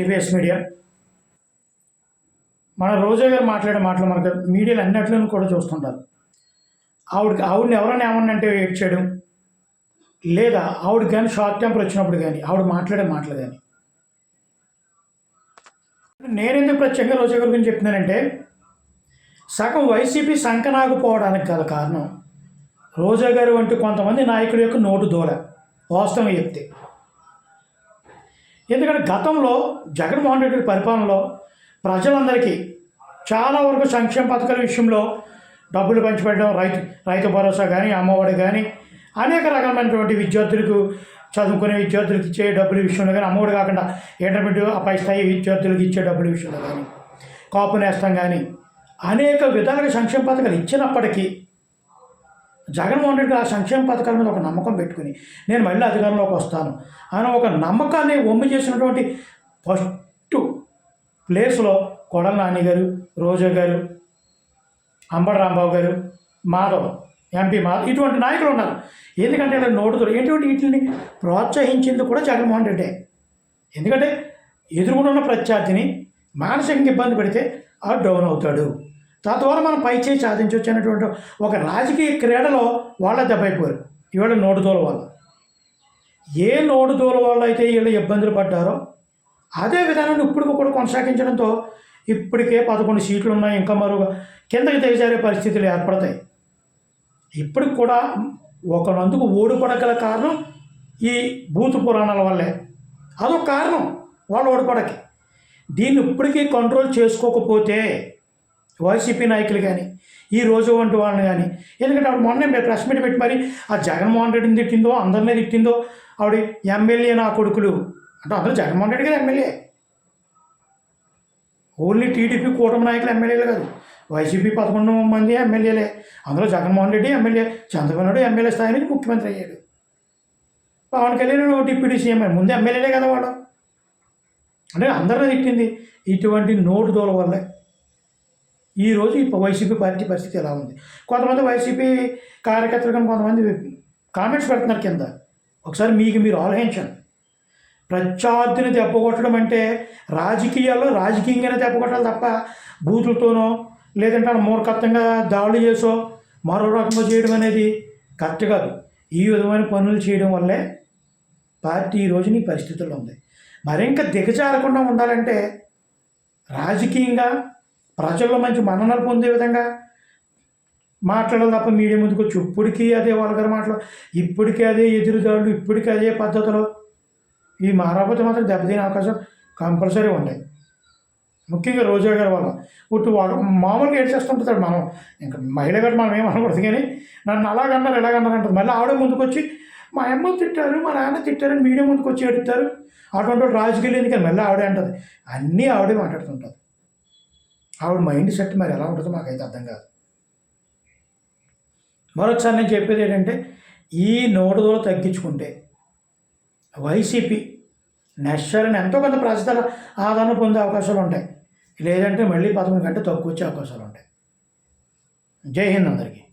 ABS media మన రోజా గారు మాట్లాడే మాటలు మనకు మీడియాలో అన్నిట్లను కూడా చూస్తుంటారు. ఆవిడకి ఆవిడని ఎవరైనా ఏమన్నా అంటే ఏడ్చేయడం లేదా ఆవిడ కానీ షార్ట్ టెంపర్ వచ్చినప్పుడు కానీ ఆవిడ మాట్లాడే మాటలు కానీ. నేనెందుకు ప్రత్యేకంగా రోజా గారి గురించి చెప్తున్నానంటే సగం వైసీపీ సంకనాకపోవడానికి గల కారణం రోజా గారు వంటి కొంతమంది నాయకుల యొక్క నోటు దూర వాస్తవం చెప్తే. ఎందుకంటే గతంలో జగన్మోహన్ రెడ్డి పరిపాలనలో ప్రజలందరికీ చాలా వరకు సంక్షేమ పథకాల విషయంలో డబ్బులు పంచిపెట్టడం రైతు రైతు భరోసా కానీ అమ్మఒడి కానీ అనేక రకమైనటువంటి విద్యార్థులకు చదువుకునే విద్యార్థులకు ఇచ్చే డబ్బుల విషయంలో కానీ అమ్మఒడి కాకుండా ఇంటర్మీడియట్ ఆ పై స్థాయి విద్యార్థులకు ఇచ్చే డబ్బుల విషయంలో కానీ కాపు నేస్తం కానీ అనేక విధాలుగా సంక్షేమ పథకాలు ఇచ్చినప్పటికీ జగన్మోహన్ రెడ్డి ఆ సంక్షేమ పథకాల మీద ఒక నమ్మకం పెట్టుకుని నేను మళ్ళీ అధికారంలోకి వస్తాను. అని ఒక నమ్మకాన్ని ఒమ్మి చేసినటువంటి ఫస్ట్ ప్లేస్లో కొడల నాని గారు రోజా గారు అంబడ రాంబాబు గారు మాధవ్ ఎంపీ మాధవ్ ఇటువంటి నాయకులు ఉన్నారు. ఎందుకంటే ఇలా నోటుతో ఎటువంటి వీటిని ప్రోత్సహించింది కూడా జగన్మోహన్ రెడ్డే. ఎందుకంటే ఎదుర్కొన్న ప్రత్యర్థిని మానసికంగా ఇబ్బంది పెడితే ఆ డౌన్ అవుతాడు. తద్వారా మనం పై చేయి సాధించవచ్చు అనేటువంటి ఒక రాజకీయ క్రీడలో వాళ్ళ దెబ్బైపోయారు ఇవాళ నోటుదోల వాళ్ళు. ఏ నోటుదోల వాళ్ళు అయితే వీళ్ళు ఇబ్బందులు పడ్డారో అదే విధానాన్ని ఇప్పుడు కూడా కొనసాగించడంతో ఇప్పటికే పదకొండు సీట్లు ఉన్నాయి ఇంకా మరో కిందకి తెగజారే పరిస్థితులు ఏర్పడతాయి. ఇప్పటికి కూడా ఒకనందుకు ఓడిపడగల కారణం ఈ భూత పురాణాల వల్లే. అదొక కారణం వాళ్ళు ఓడిపడకి. దీన్ని ఇప్పటికీ కంట్రోల్ చేసుకోకపోతే వైసీపీ నాయకులు కానీ ఈ రోజు వంటి వాళ్ళని కానీ ఎందుకంటే ఆవిడ మొన్నే మీరు ప్రెస్ మీట్ పెట్టి మరి ఆ జగన్మోహన్ రెడ్డిని తిట్టిందో అందరినీ తిట్టిందో ఆవిడ ఎమ్మెల్యే నా కొడుకులు. అంటే అందరూ జగన్మోహన్ రెడ్డి గారు ఎమ్మెల్యే. ఓన్లీ టీడీపీ కూటమి నాయకులు ఎమ్మెల్యేలు కాదు. వైసీపీ పదకొండు మంది ఎమ్మెల్యేలే. అందులో జగన్మోహన్ రెడ్డి ఎమ్మెల్యే చంద్రబాబు నాయుడు ఎమ్మెల్యే స్థాయి నుంచి ముఖ్యమంత్రి అయ్యాడు. పవన్ కళ్యాణ్ డిప్యూటీ సీఎం ముందు ఎమ్మెల్యేలే కదా వాడు అంటే అందరినీ తిట్టింది. ఇటువంటి నోటు దోల వల్లే. ఈరోజు ఈ వైసీపీ పార్టీ పరిస్థితి ఎలా ఉంది? కొంతమంది వైసీపీ కార్యకర్తలు కానీ కొంతమంది కామెంట్స్ పెడుతున్నారు కింద. ఒకసారి మీకు మీరు ఆలోచించండి. ప్రత్యర్థిని దెబ్బకొట్టడం అంటే రాజకీయాల్లో రాజకీయంగానే దెబ్బకొట్టాలి తప్ప బూతులతోనో లేదంటే మూర్ఖత్వంగా దాడులు చేసో మరో రకంగా చేయడం అనేది కరెక్ట్ కాదు. ఈ విధమైన పనులు చేయడం వల్లే పార్టీ ఈ నీ ఈ పరిస్థితుల్లో ఉంది. మరింక దిగజారకుండా ఉండాలంటే రాజకీయంగా ప్రజల్లో మంచి మన్ననలు పొందే విధంగా మాట్లాడాలి తప్ప మీడియా ముందుకు వచ్చి ఇప్పటికీ అదే వాళ్ళగారు మాటలు ఇప్పటికీ అదే ఎదురుదాడులు ఇప్పటికీ అదే పద్ధతులు. ఈ మారాపోతే మాత్రం దెబ్బతినే అవకాశం కంపల్సరీ ఉన్నాయి ముఖ్యంగా రోజా గారి వల్ల. పుట్టు వాళ్ళు మామూలుగా ఏడ్చేస్తుంటాడు మనం? ఇంకా మహిళ గారు మనం ఏమనకూడదు కానీ నన్ను అలాగన్నారు ఇలాగన్నారు అంటారు. మళ్ళీ ఆవిడ ముందుకొచ్చి మా అమ్మ తిట్టారు మా నాన్న తిట్టారని మీడియా ముందుకు వచ్చి అటువంటి వాడు రాజకీయాలు ఎందుకని? మళ్ళీ ఆవిడే అంటుంది. అన్నీ ఆవిడే మాట్లాడుతుంటుంది ఆవిడ మైండ్ సెట్ మరి ఎలా ఉంటుందో మాకైతే అర్థం కాదు. మరొకసారి నేను చెప్పేది ఏంటంటే ఈ నోటుదోలు తగ్గించుకుంటే వైసీపీ నెక్స్ట్ని ఎంతో కొంత ప్రజల ఆదరణ పొందే అవకాశాలు ఉంటాయి. లేదంటే మళ్ళీ పదకొండు గంటలు తక్కువ వచ్చే అవకాశాలు ఉంటాయి. జై హింద్ అందరికీ.